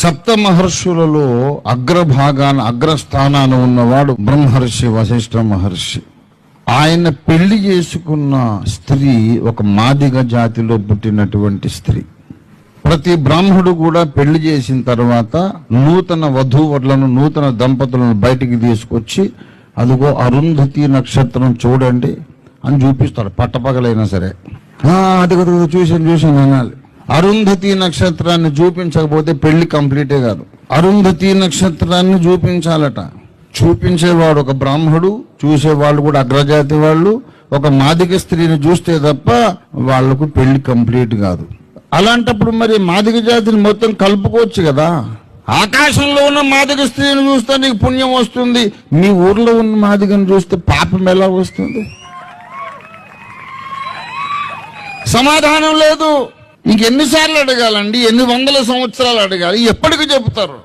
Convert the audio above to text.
సప్త మహర్షులలో అగ్రభాగాన అగ్రస్థానాన ఉన్నవాడు బ్రహ్మర్షి వశిష్ఠ మహర్షి. ఆయన పెళ్ళి చేసుకున్న స్త్రీ ఒక మాదిగ జాతిలో పుట్టినటువంటి స్త్రీ. ప్రతి బ్రాహ్మడు కూడా పెళ్ళి చేసిన తర్వాత నూతన వధూవరులను నూతన దంపతులను బయటికి తీసుకొచ్చి అదిగో అరుంధతి నక్షత్రం చూడండి అని చూపిస్తాడు. పట్టపగలైనా సరే. అది చూసాను అదిగో చూశాను చూశాను అనాలి. అరుంధతి నక్షత్రాన్ని చూపించకపోతే పెళ్ళి కంప్లీటే కాదు. అరుంధతి నక్షత్రాన్ని చూపించాలట. చూపించేవాడు ఒక బ్రాహ్మడు చూసేవాళ్ళు కూడా అగ్రజాతి వాళ్ళు. ఒక మాదిక స్త్రీని చూస్తే తప్ప వాళ్ళకు పెళ్ళి కంప్లీట్ కాదు. అలాంటప్పుడు మరి మాదిక జాతిని మొత్తం కలుపుకోవచ్చు కదా. ఆకాశంలో ఉన్న మాదిక స్త్రీని చూస్తే నీకు పుణ్యం వస్తుంది. మీ ఊర్లో ఉన్న మాదికను చూస్తే పాపం ఎలా వస్తుంది? సమాధానం లేదు. ఇంకెన్నిసార్లు అడగాలండి? ఎన్ని వందల సంవత్సరాలు అడగాలి? ఎప్పటికి చెబుతారు?